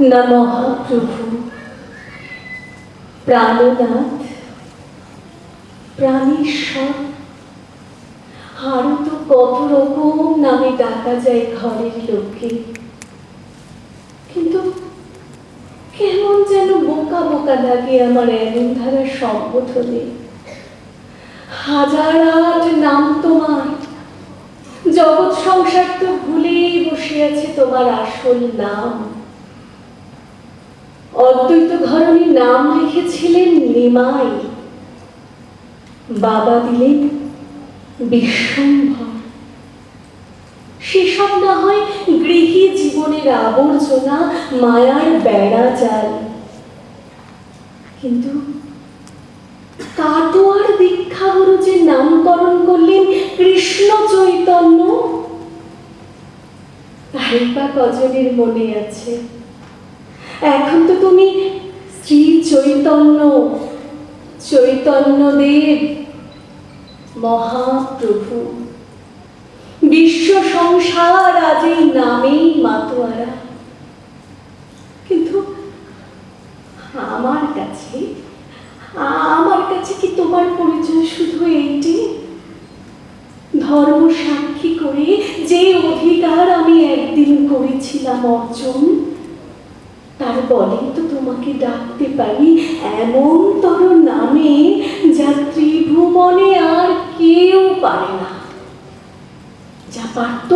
না মহাপ্রভু প্রাণনাথ, প্রাণেশ্বর আরও তো কত রকম নামে ডাকা যায় ঘরের লোককে কিন্তু কেমন যেন বোকা বোকা লাগে আমার এমন ধারা সম্বোধনে। হাজার আট নাম তোমার, জগৎ সংসার তো ভুলেই বসে আছে তোমার আসল নাম। অদ্বৈত ঘরণী নাম লিখেছিলেন নিমাই। বাবা দিলেন বিশ্বম্ভর। সেসব না হয় গৃহী জীবনের আবর্জনা, মায়ার বেড়া জাল। কিন্তু কাটোয়ার দীক্ষাগুরু যে নামকরণ করলেন কৃষ্ণ চৈতন্য তাই বা কজনের মনে আছে? এখন তো তুমি শ্রী চৈতন্য চৈতন্য চৈতন্যদেব, মহাপ্রভু। বিশ্ব সংসার আজ এই নামেই মাতোয়ারা। কিন্তু আমার কাছে আমার কাছে কি তোমার পরিচয় শুধু এইটি? ধর্ম সাক্ষী করে যে অধিকার আমি একদিন করেছিলাম অর্জন তার বলেই তো তোমাকে ডাকতে পারি এমন তর নামে যা ত্রিভুবনে আর কেউ পারে না। যা পারত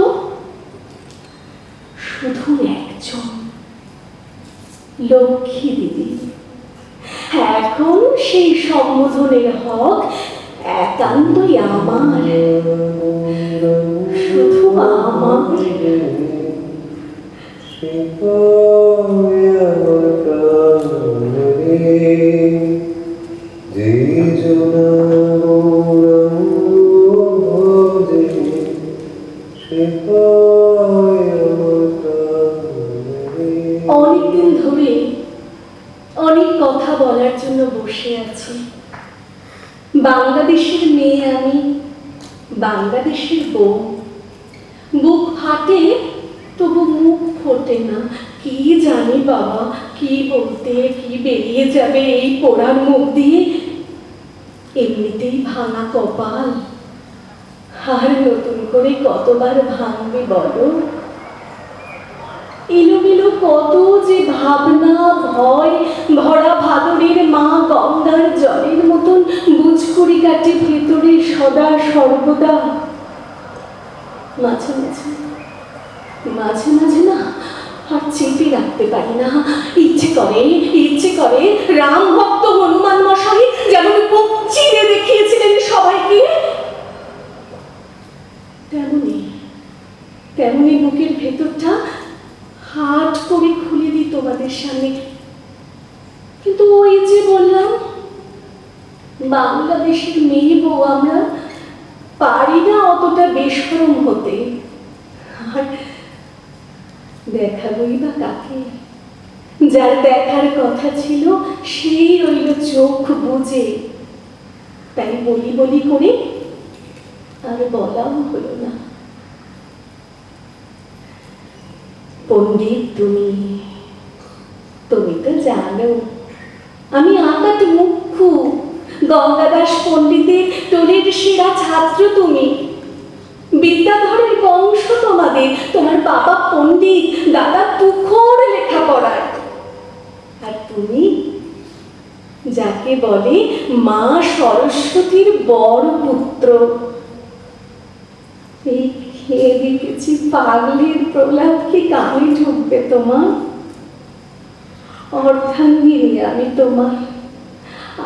শুধু একজন, লক্ষ্মী দিদি এখন সেই সম্বোধনের হক একান্তই আমার। শুধু আমার। অনেকদিন বলো। এলোমেলো কত যে ভাবনা, ভয়, ভরা ভাদরের মা গঙ্গার জলের মতন বুঝকুড়ি কাটে ভেতরে সদা সর্বদা। মাঝে মাঝে মাঝে মাঝে না আর চেপে রাখতে পারি না। ইচ্ছে করে ইচ্ছে করে রাম ভক্ত হনুমান মশাই যেমন চিরে দেখিয়েছিলেন সবাইকে তেমনি তেমনি বুকের ভেতরটা হাট করে খুলে দিই তোমাদের সামনে। কিন্তু ওই যে বললাম, বাংলাদেশের মেয়ে বউ আমরা পারি না অতটা বেসরম হতে। আর দেখাবই বা কাকে। যার দেখার কথা ছিল, সেই রইল চোখ বুঝে তাই বলি বলি করে আর বলাও হলো না। পণ্ডিত, তুমি তুমি তো জানো। আমি আকাট মুখ্যু, গঙ্গাদাস পণ্ডিতের তোরের সেরা ছাত্র তুমি। বিদ্যাধরের বংশ তোমাদের, তোমার বাবা পণ্ডিত, দাদা তুখর লেখাপড়ার। আর তুমি, যাকে বলে মা সরস্বতীর বড় পুত্র। এই খেয়ে দেখেছি, পাগলের প্রলাপ কি কানে ঢুকবে তোমার? অর্ধাঙ্গিনী আমি তোমার।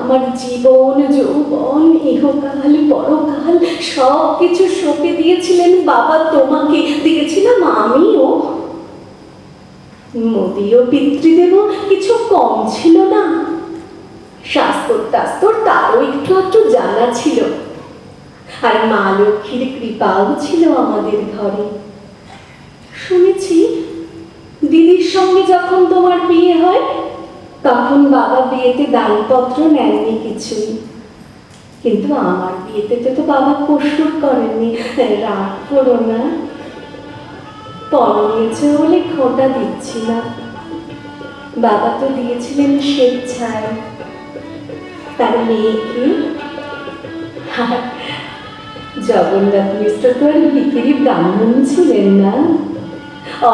আমার জীবন, যৌবন, ইহকাল, পরকাল সব কিছু সঁপে দিয়েছিলেন বাবা তোমাকে। দিয়েছিলাম আমিও। মোদীয় পিতৃদেব, কিছু কম ছিল না। শাস্তর টাস্তর তারও একটু একটু জানা ছিল। আর মা লক্ষ্মীর কৃপাও ছিল আমাদের ঘরে। শুনেছি, দিদির সঙ্গে যখন তোমার বিয়ে হয়, তখন বাবা বিয়েতে দানপত্র নেননি কিছুই কিন্তু আমার বিয়েতে তো বাবা কসুর করেননি। রাগ করো না। পরনিয়েছে বলে খোঁটা দিচ্ছি না। বাবা তো দিয়েছিলেন স্বেচ্ছায়। তার মেয়েকে? জগন্নাথ মিশ্র তো আর ভিখিরি ব্রাহ্মণ ছিলেন না।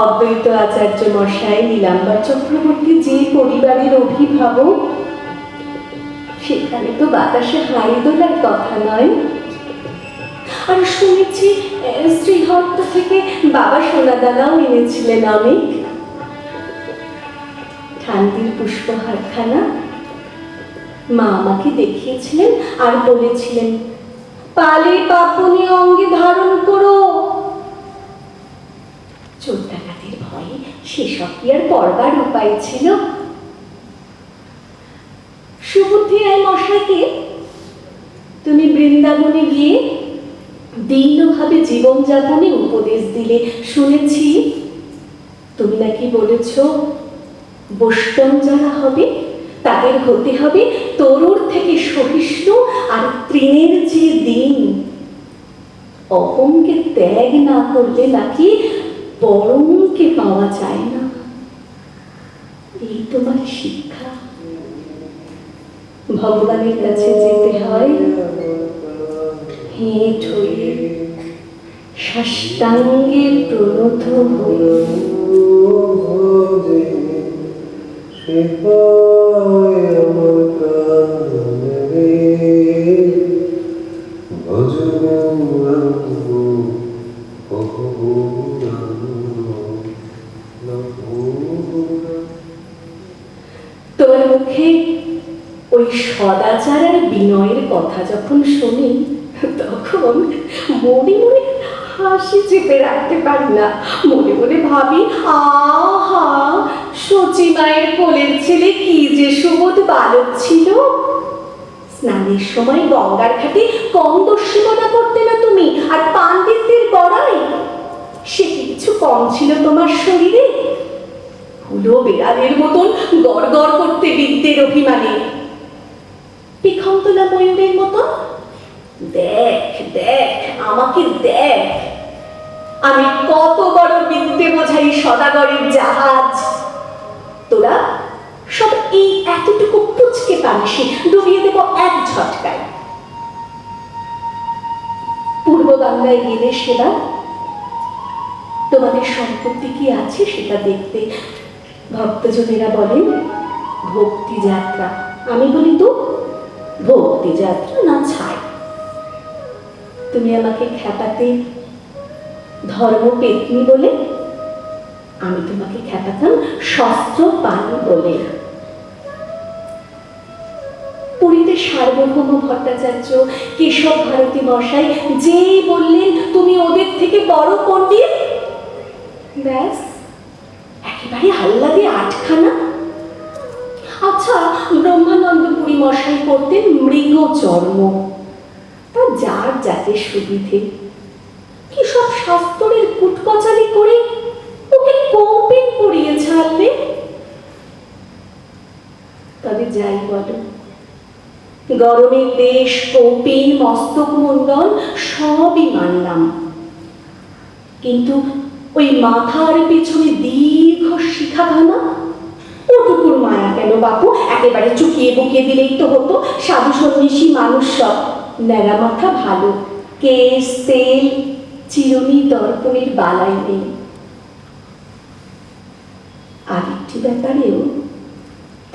অদ্বৈত আচার্য মশাই নীলাম্বর চক্রবর্তী যে পরিবারের অভিভাবক, সেখানে তো বাতাসে হাই দোলার কথা নয়। আর শুনেছি শ্রীহট্ট থেকে বাবা সোনাদানাও এনেছিলেন অনেক। ঠান্দির পুষ্পহারখানা। মা আমাকে দেখিয়েছিলেন আর বলেছিলেন পালে পাপুনি অঙ্গে ধারণ করো। চোর ডাকাতের ভয়ে সেসব কি আর পড়বার উপায় ছিল? সুবুদ্ধি আয় মশাইকে, তুমি বৃন্দাবনে গিয়ে দীর্ঘভাবে জীবনযাপনে উপদেশ দিলে শুনেছি। তুমি নাকি বলেছ, বৈষ্ণব যারা হবে, তাদের হতে হবে তরুর থেকে সহিষ্ণু আর তৃণের যে দিন, অহংকে ত্যাগ না করলে নাকি পরমকে পাওয়া যায় না। এই তোমার শিক্ষা। ভগবানের কাছে যেতে হয়। হেঁট হয়ে সাষ্টাঙ্গে প্রণত হয়ে তোমার মুখে ওই সদাচার বিনয়ের কথা যখন শুনি, তখন মনে মনে হাসি চেপে রাখতে পারি মনে মনে ভাবি, আহা সচি মায়ের কোলের ছেলে কি যে সুবোধ বালক ছিল? স্নানের সময় গঙ্গার ঘাটে কম দস্যিমনা করতে না তুমি? আর পাণ্ডিত্যের বড়াই সে কিছু কম ছিল তোমার শরীরে? হুলো বেড়ালের মতন গড় করতে বিদ্যের অভিমানে। পিখন্তলা ময়ূরের মতন? দেখ দেখ, আমাকে দেখ। আমি কত বড় বিদ্যে বোঝাই সদাগরের জাহাজ। তোরা সব এই এতটুকু পুচকে পানিসে ডুবিয়ে দেব এক ঝটকায়। পূর্ব বাংলায় গেলে সেবা, তোমাদের সম্পত্তি কি আছে সেটা দেখতে। ভক্তজনেরা বলেন, ভক্তি যাত্রা। আমি বলি তো, ভক্তি যাত্রা না ছাই। তুমি আমাকে খ্যাপাতে ধর্ম পেতনি বলে আমি তোমাকে খ্যাপাতাম শস্ত্র পানি বলে। পুরীতে সার্বভৌম ভট্টাচার্য, কেশব ভারতী মশাই, যেই বললেন, তুমি ওদের থেকে বড় পণ্ডিত? ব্যাস, একেবারে আহ্লাদে আটখানা। আচ্ছা ব্রহ্মানন্দপুরী মশাই করতেন মৃগ চর্ম। তা যার যাতে সুবিধে। কি সব শাস্ত্রের কুটকচালি করে পড়িয়ে ছাড়লে তবে যাই বলো গরমের দেশ কৌপিন মস্তক, মণ্ডল সবই মানলাম। কিন্তু ওই মাথার পেছনে দীর্ঘ শিখাখানা ওটুকুর মায়া কেন বাপু? একেবারে চুকিয়ে বুকিয়ে দিলেই তো হতো। সাধু সন্ন্যাসী মানুষ সব। ন্যাড়া মাথা ভালো। কেশ, তেল, চিরুনি, দর্পণের বালাই নেই। আরেকটি ব্যাপারেও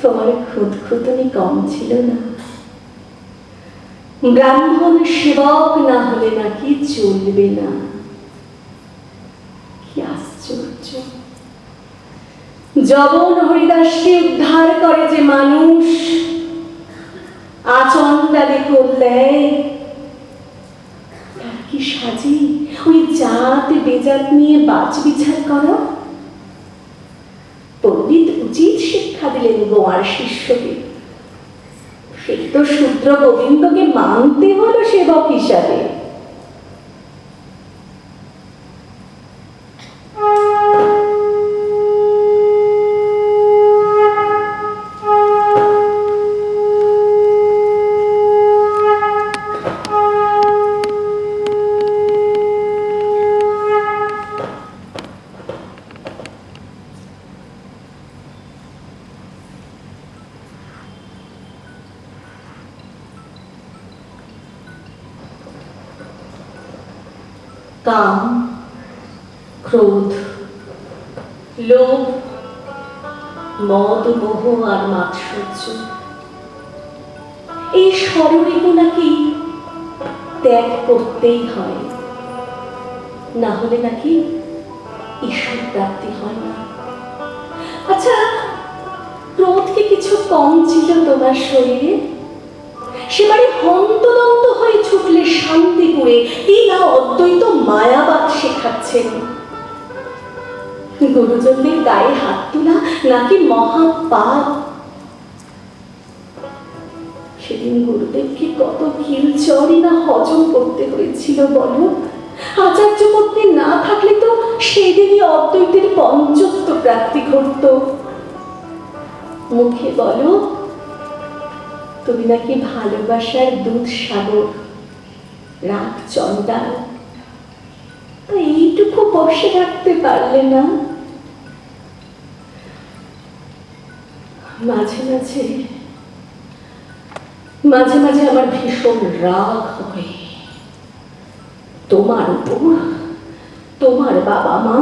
তোমার খুঁতখুতনি কম ছিল না। ব্রাহ্মণ সেবক না হলে নাকি চলবে না। কি আশ্চর্য। জবন হরিদাসকে উদ্ধার করে যে মানুষ, আচন্ডালে কোল দেয় তার কি সাজি? ওই জাত বেজাত নিয়ে বাজ বিচার করা? উচিত শিক্ষা দিলেন গোয়ার শিষ্যকে। সে তো শূদ্র গোবিন্দকে মানতে হলো সেবক হিসাবে। কাম, ক্রোধ, লোভ, মদ, মোহ আর মাৎসর্য। এই স্মরণেও নাকি ত্যাগ করতেই হয়। না হলে নাকি ঈশ্বর প্রাপ্তি হয় না। আচ্ছা ক্রোধ কি কিছু কম ছিল তোমার শরীরে? সেবারে হন্তদন্ত ছুটলে শান্তিপুরে ইনা অদ্বৈত মায়াবাদ শেখাচ্ছেন। গুরুজনদের গায়ে হাত তোলা নাকি মহাপাপ? সেদিন গুরুদেবকে কত কিলচরই না হজম করতে হয়েছিল বলো? আচার্য করতে না থাকলে তো সেদিনই অদ্বৈতের পঞ্চত্ব প্রাপ্তি ঘটত। মুখে বলো, তুমি নাকি ভালোবাসার দুধ সাগর? রাগ চন্ডাল তা এইটুকু বসে রাখতে পারলে না? মাঝে মাঝে মাঝে মাঝে আমার ভীষণ রাগ হয়। তোমার উপর, তোমার বাবা মা,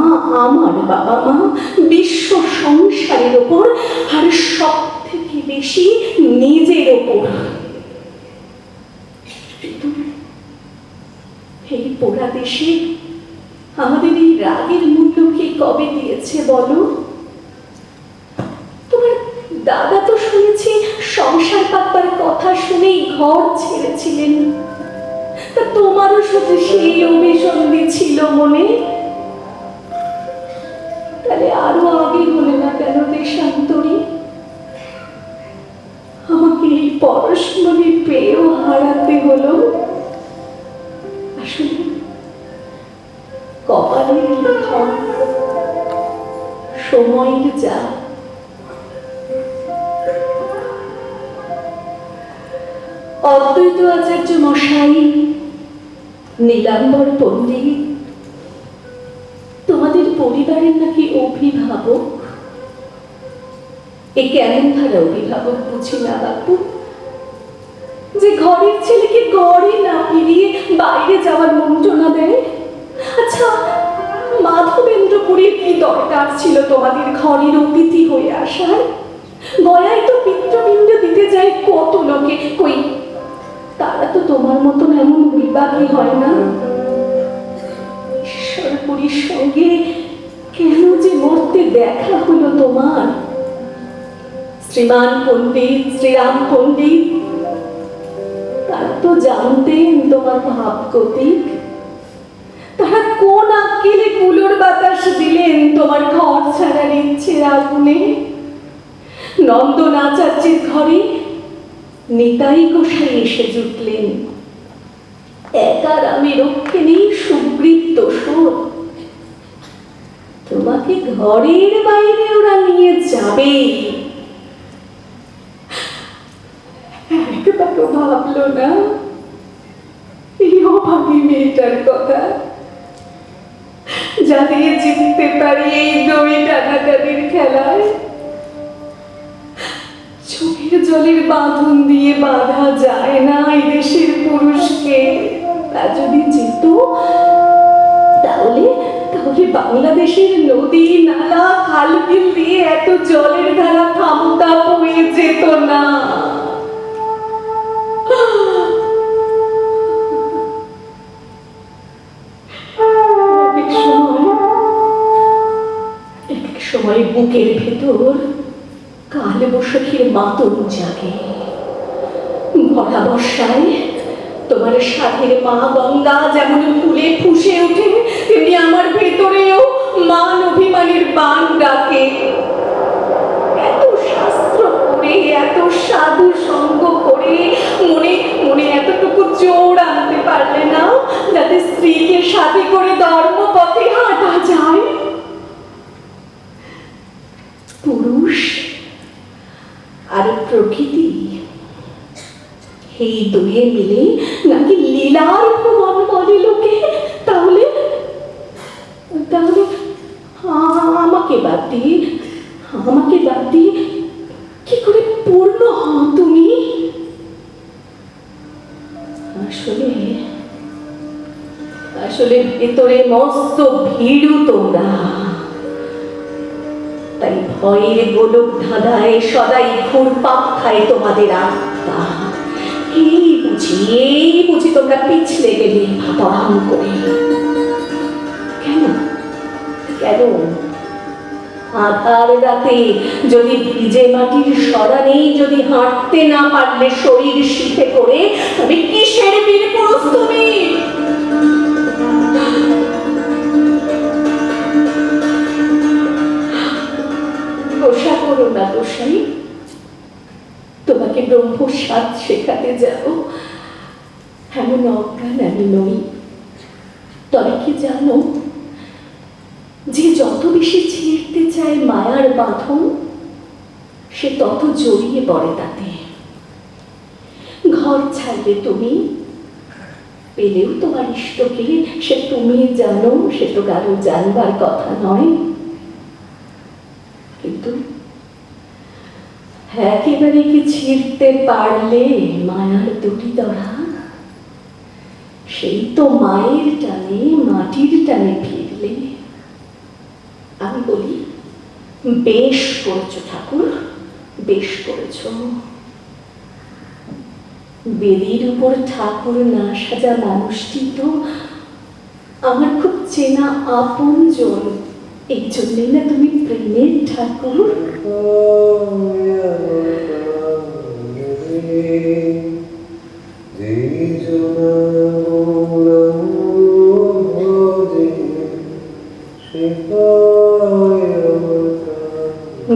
আমার বাবা মা, বিশ্ব সংসারের ওপর আর সব থেকে বেশি নিজের ওপর এই পোড়া দেশে আমাদের এই রাগের মূল্য কে কবে দিয়েছে বলো? তোমার দাদা তো শুনেছি সংসার পাতবার কথা শুনেই ঘর ছেড়েছিলেন। তা তোমারও শুধু সেই অভিসন্ধি ছিল মনে? তাহলে আরও আগে হলে না কেন দেশান্তরী? আমাকে এই পরশমণি পেয়েও হারাতে হলো। লিখন সময়ের যা অদ্বৈত আচার্য মশাই নীলাম্বর পণ্ডিত তোমাদের পরিবারের নাকি অভিভাবক? এ কেমন ধারা অভিভাবক বুঝি না বাপু? যে ঘরের ছেলেকে ঘরে না ফিরিয়ে বাইরে যাওয়ার মন্ত্রণা দেয়? আচ্ছা মাধবেন্দ্রপুরীর কি দরকার ছিল তোমাদের ঘরের অতিথি হয়ে আসার? গয়ায় তো দিতে যায় কত লোকে। কই, তারা তো তোমার মতন এমন হয় না। ঈশ্বরপুরীর সঙ্গে কেন যে মরতে দেখা হলো তোমার? শ্রীমান পণ্ডিত, শ্রীরাম পণ্ডিত, তারা তো জানতেন তোমার ভাবগতিক। কুলোর বাতাস দিলেন তোমার ঘর ছাড়ার ইচ্ছের আগুনে নন্দন আচার্যের ঘরে নিতাই গোসাই এসে জুটলেন। একার আমি রক্ষে নেই সুবৃত্ত সুর। তোমাকে ঘরের বাইরে ওরা নিয়ে যাবে। একবারও ভাবলো না? এই অভাবী মেয়েটার কথা। যা জিততে পারি এই দড়ি টানাটানির খেলায়। চোখের জলের বাঁধন দিয়ে বাঁধা যায় না এই দেশের পুরুষকে। তা যদি যেত তাহলে তাহলে বাংলাদেশের নদী, নালা, খাল বিল দিয়ে এত জলের ধারা থামতা হয়ে যেত না। সময় বুকের ভেতর কাল বৈশাখীর মাতন জাগে। ভরা বর্ষায় তোমার সাথের মা গঙ্গা যেমন ফুলে ফুসে ওঠে, তেমনি আমার ভেতরেও মান অভিমানের বান ডাকে। এত শাস্ত্র করে এত সাধু সঙ্গ করে, মনে মনে এতটুকু জোর আনতে পারলে না, যাতে স্ত্রীকে সাথে করে ধর্মপথে হাঁটা যায় পুরুষ আর প্রকৃতি। এই দুয়ে মিলে নাকি লীলার ভুবন বলে লোকে? তাহলে তাহলে আমাকে বাদ দিয়ে, আমাকে বাদ দিয়ে কি করে পূর্ণ হও তুমি? আসলে আসলে ভেতরে মস্ত ভীড়ু তোমরা। ভয়ের গোলক ধাঁধায় সদাই ঘুরপাক খায় তোমাদের আত্মা। এই বুঝি এই বুঝি তোমরা পিছলে গেলে করে? কেন? কেন? রাতে যদি ভিজে মাটির সরানেই যদি হাঁটতে না পারলে শরীর শিখে করে তবে কিসের তুমি পেলেও তোমার ইষ্টকে সে তুমি জানো, সে তো কারও জানবার কথা নয়। কিন্তু একেবারে কি ছিঁড়তে পারলে মায়ার দুটি দরা সেই তো মায়ের টানে, মাটির টানে ফিরলে। আমি বলি, বেশ করেছ ঠাকুর, বেশ করেছ। বেদির উপর ঠাকুর না সাজা মানুষটি তো আমার খুব চেনা আপন আপনজন। এই জন্যই না তুমি প্রেমের ঠাকুর।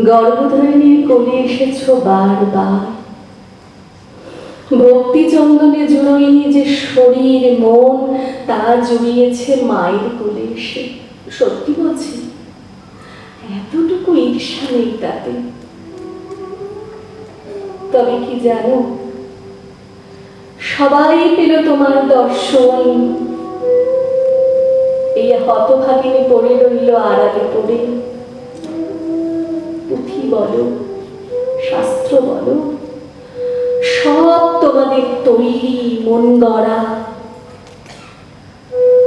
গর্ভধারিণীর কোলে এসেছ বারবার। চন্দনে জুড়োয়নি যে শরীর মন, তা জুড়িয়েছে মায়ের কোলে এসে। সত্যি বলছি, এতটুকু ঈর্ষা নেই তাতে। তবে কি জানো, সবাই পেল তোমার দর্শন। এই হতভাগিনী পড়ে রইল আড়ালে পড়ে। পুঁথি বলো, শাস্ত্র বলো তোমাদের তৈরি মন গড়া।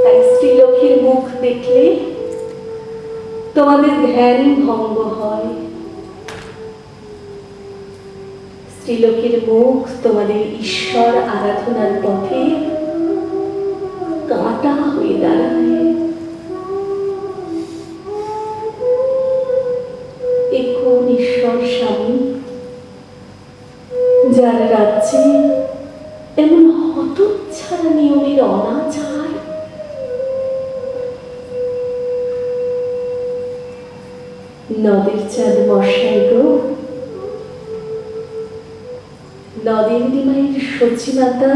তাই স্ত্রীলক্ষীর মুখ দেখলে তোমাদের ধ্যান ভঙ্গ হয়। স্ত্রীলোকের মুখ তোমাদের ঈশ্বর আরাধনার পথে কাঁটা হয়ে দাঁড়ায়। সচিমাতা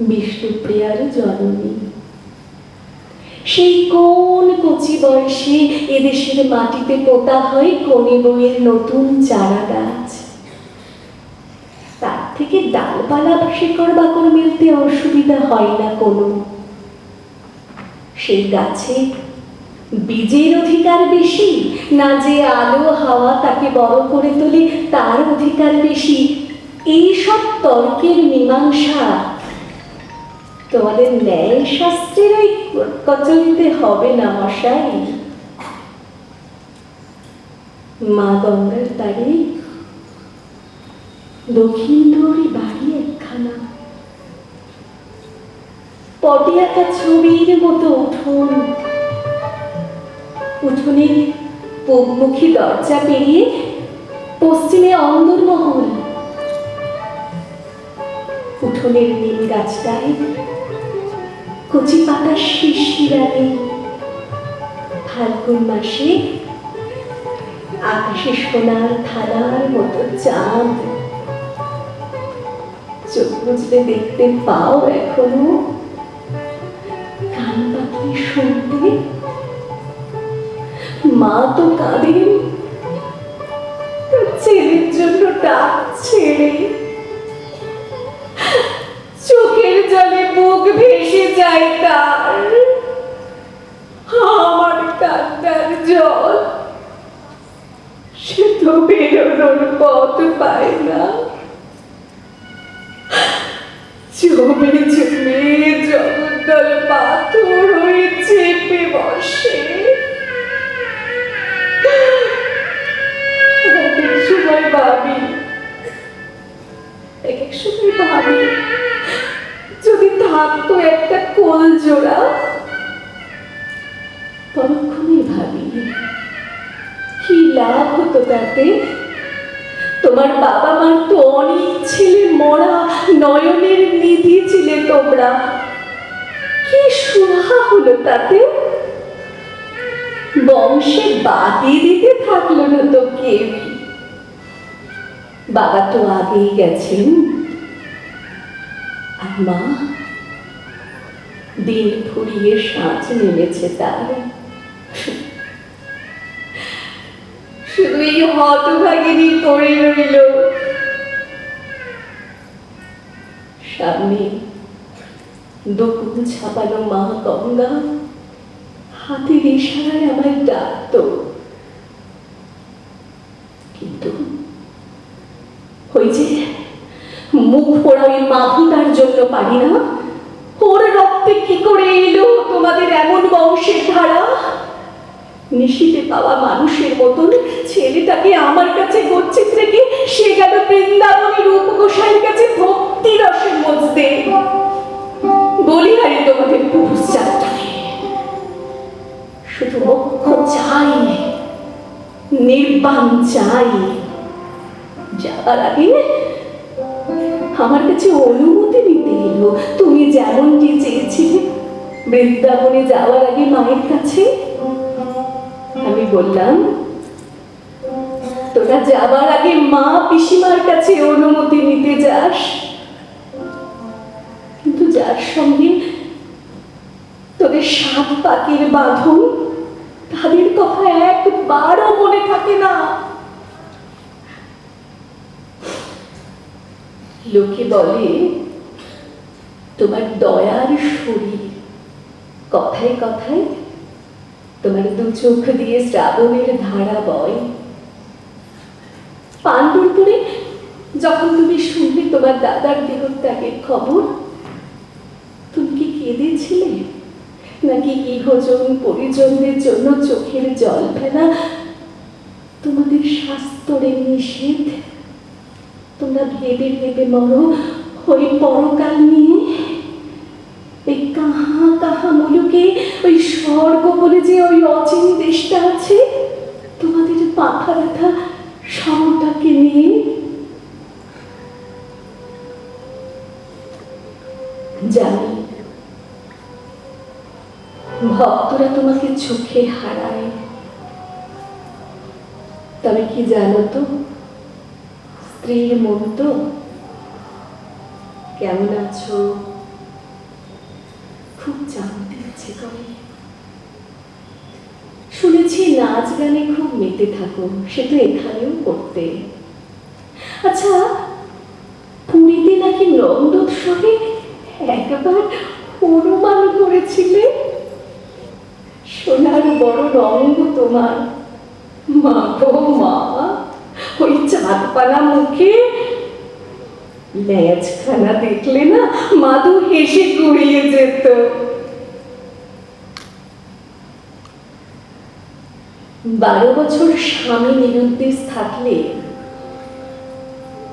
বিষ্ণুপ্রিয়ার জননী। সেই কোন কচি বয়সে এদেশের মাটিতে পোতা হয় কনি বইয়ের নতুন চারা গাছ? তার থেকে ডালপালা শিকড় বাকড় মিলতে অসুবিধা হয় না কোনো। সেই গাছে বীজের অধিকার বেশি, না যে আলো হাওয়া তাকে বড় করে তোলে, তার অধিকার বেশি। এইসব তর্কের মীমাংসা তোমাদের ন্যায় শাস্ত্রের ওই কচলিতে হবে না, মশাই। মা গঙ্গার তারে দক্ষিণ দৌড়ি বাড়ি একখানা। পটে একটা ছবির মতো উঠোন। উঠোনের পূবমুখী দরজা পেরিয়ে পশ্চিমে অন্দরমহল। উঠোনের নীল গাছটায়, কচি পাতা শিশিরানি ফাল্গুন মাসে আকাশে সোনার থালার মতো চাঁদ। চোখ বুঝতে দেখতে পাও এখনও। কান পাখি শুনতে। মা তো কাঁদেন। ছেলের জন্য ডাক ছেড়ে। চোখের জলে বুক ভেসে যায় তার। আমার কান্নার জল, সে তো বেরোনোর পথ পায় না। জমে জমে জগদ্দল পাথর হয়ে চেপে বসে। বাতি দিতে থাকল না তো কেউ বাবা তো আগেই গেছেন। আর মা? দিন ফুরিয়ে সাঁচ নেমেছে তার। শুধু এই হতভাগিনী পড়ে রইল। সামনে দুকুন ছাপানো মা গঙ্গা। হাতের ইশারায় আমায় ডাকত। কিন্তু ওই যে মুখ পোড়া ওই মাথুটার জন্য পারি না, ওর রক্তে কি করে এলো তোমাদের এমন বংশের ধারা? নিশিতে পাওয়া মানুষের মতন ছেলেটাকে আমার কাছে গচ্ছিত রেখে সে গেল বৃন্দাবনী রূপ গোসাইয়ের কাছে ভক্তি রসের মধ্যে বলি হারি তোমাদের পুরুষ যাত্রায় মোক্ষ চাই, নির্বাণ চাই। যাবার আগে আমার কাছে অনুমতি নিতে এলো। তুমি যেমনটি চেয়েছিলে, বৃন্দাবনে যাওয়ার আগে মায়ের কাছে আমি বললাম, তোরা যাবার আগে মা পিসিমার কাছে অনুমতি নিতে যাস। কিন্তু যার সঙ্গে তোদের সাত পাকের বাঁধন তাদের কথা একবারও মনে থাকে না। লোকে বলে, তোমার দয়ার শরীর। কথায় কথায় তোমার দু চোখ দিয়ে শ্রাবণের ধারা বয়। পাণ্ডুরপুরে যখন তুমি শুনলে তোমার দাদার দেহত্যাগের খবর, তুমি কি কেঁদেছিলে? নাকি ইহজন পরিজনদের জন্য চোখের জল ফেলা? তোমাদের শাস্ত্রে নিষেধ? তোমরা ভেবে ভেবে মরো ওই পরকাল নিয়ে। এই কাহা কাহা মুলুকে, ওই স্বর্গ বলে যে ওই অচিন দেশটা আছে, তোমাদের মাথা ব্যথা চোখে হারায়। তবে কি জানো তো, স্ত্রীর মন তো কেমন আছো? খুব জানতে ইচ্ছে করে। শুনেছি নাচ গানে খুব মেতে থাকো, সে তো এখানেও করতে। আচ্ছা পুরীতে নাকি নন্দোৎসবে একবার অনুমান করেছিলে? সোনার বড় রঙ্গ তোমার। মা গো মা, ওই চাঁদপানা মুখে ল্যাজখানা দেখলে না মাদু হেসে গড়িয়ে যেত। বারো বছর স্বামী নিরুদ্দেশ থাকলে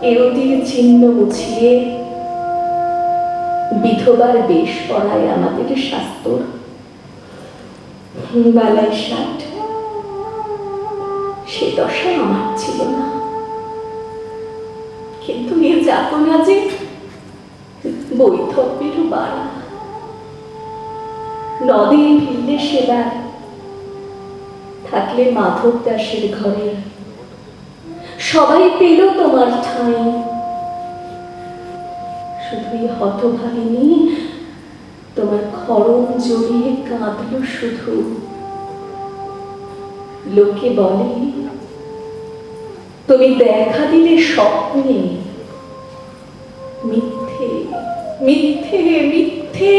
এরতির চিহ্ন মুছিয়ে বিধবার বেশ পড়ায় আমাদের শাস্ত্র বালাই ষাট সে দশা আমার ছিল না। কিন্তু এ যাতনা যে বৈধব্যেরও বাড়া। নদে ফিরলে সেবার থাকলে মাধব দাসের ঘরে। সবাই পেল তোমার ঠাঁই। শুধুই হতভাগিনী তোমার খরম জড়িয়ে কাঁদল শুধু। লোকে বলে, তুমি দেখা দিলে স্বপ্নে মিথ্যে মিথ্যে মিথ্যে।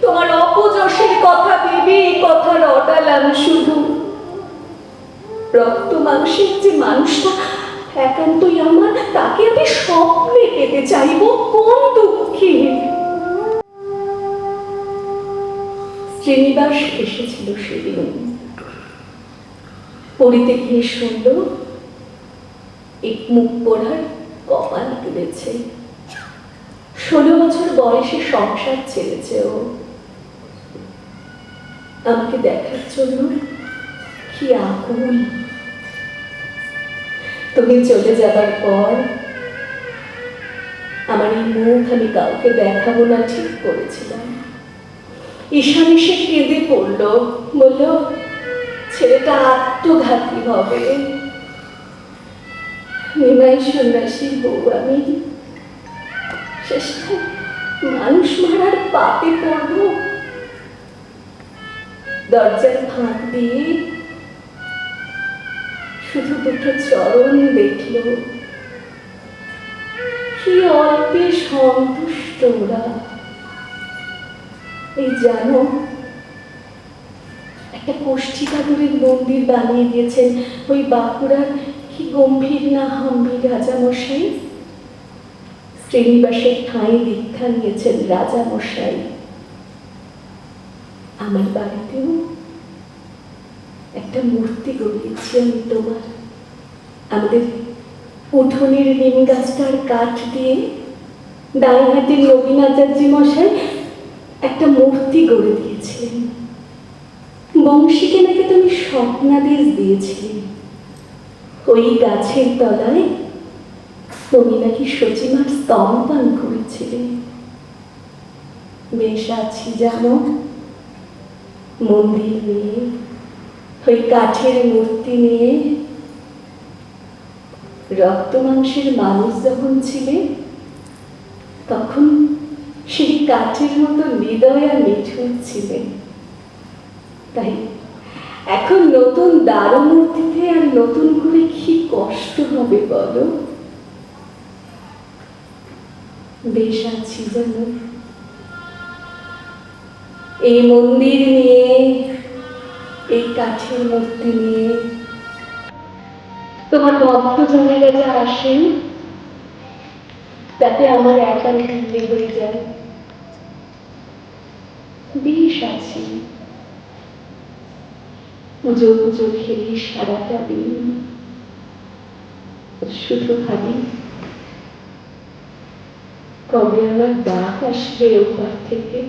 তোমার অপযশের কথা ভেবে কথা রটালাম শুধু। রক্ত মাংসের যে মানুষটা, একান্তই আমার, তাকে আমি স্বপ্নে পেতে চাইব কোন দুঃখে? শ্রীনিবাস এসেছিল সেদিন। পড়িতে গিয়ে শুনল, এক মুখ পড়ার কপাল তুলেছে। ষোলো বছর বয়সে সংসার ছেড়েছে ও। আমাকে দেখার জন্য কি আকুল। তুমি চলে যাবার পর আমার এই মুখ আমি কাউকে দেখাবো না, ঠিক করেছিলাম। ঈশান এসে কেঁদে পড়ল, বলল, ছেলেটা আত্মঘাতী হবে। নিমাই সন্ন্যাসীর বউ আমি। শেষে মানুষ মারার পাপে পড়ব। দরজার ফাঁক দিয়ে শুধু দুটো চরণ দেখল। কি অল্পে সন্তুষ্ট ওরা। এই জানো, একটা কোষ্ঠীকাগরের মন্দির বানিয়ে দিয়েছেন ওই বাঁকুড়ার কি গম্ভীর না হাম্বির রাজামশাই? শ্রীনিবাসের ঠাঁই দীক্ষা নিয়েছেন রাজামশাই। আমার বাড়িতেও একটা মূর্তি গড়িয়েছি আমি তোমার। আমাদের উঠোনের নিম গাছটার কাঠ দিয়ে ডাইহাটির রবীন্দ্রাচার্য মশাই একটা মূর্তি গড়ে দিয়েছিলেন বংশীকে নাকি তুমি স্বপ্নাদেশ দিয়েছিলে। ওই গাছের তলায় তুমি নাকি সচিমার স্তম্পান করেছিলে। বেশ আছি জানো, মন্দির নিয়ে, ওই কাঠের মূর্তি নিয়ে। রক্ত মাংসের মানুষ যখন ছিলে, তখন কাঠের মতো হৃদয় আর নিঠুর ছিলেন। তাই এখন নতুন দারু মূর্তিতে আর নতুন করে কি কষ্ট হবে বলো? বেশ আছি জানো এই মন্দির নিয়ে, এই কাঠের মূর্তি নিয়ে। তোমার ভক্তজনেরা যা আসেন, তাতে আমার একা হয়ে যায়। বেশ আছি। পুজো খেলি সারাটা দিন। শুধু ভাবি, কবে আমার ডাক আসবে ওপার থেকে?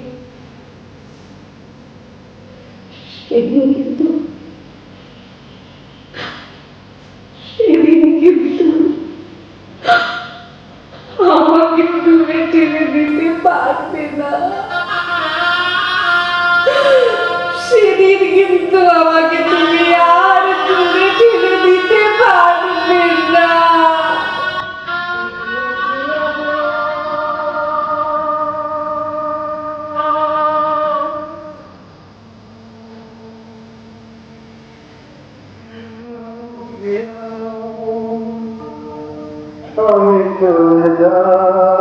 সেদিন কিন্তু আমাকে দূরে দিতে পারবে না। সেদিন কিন্তু আমাকে তুমি আর দূরে ঠেলে দিতে পারবে না আমি চলে যাই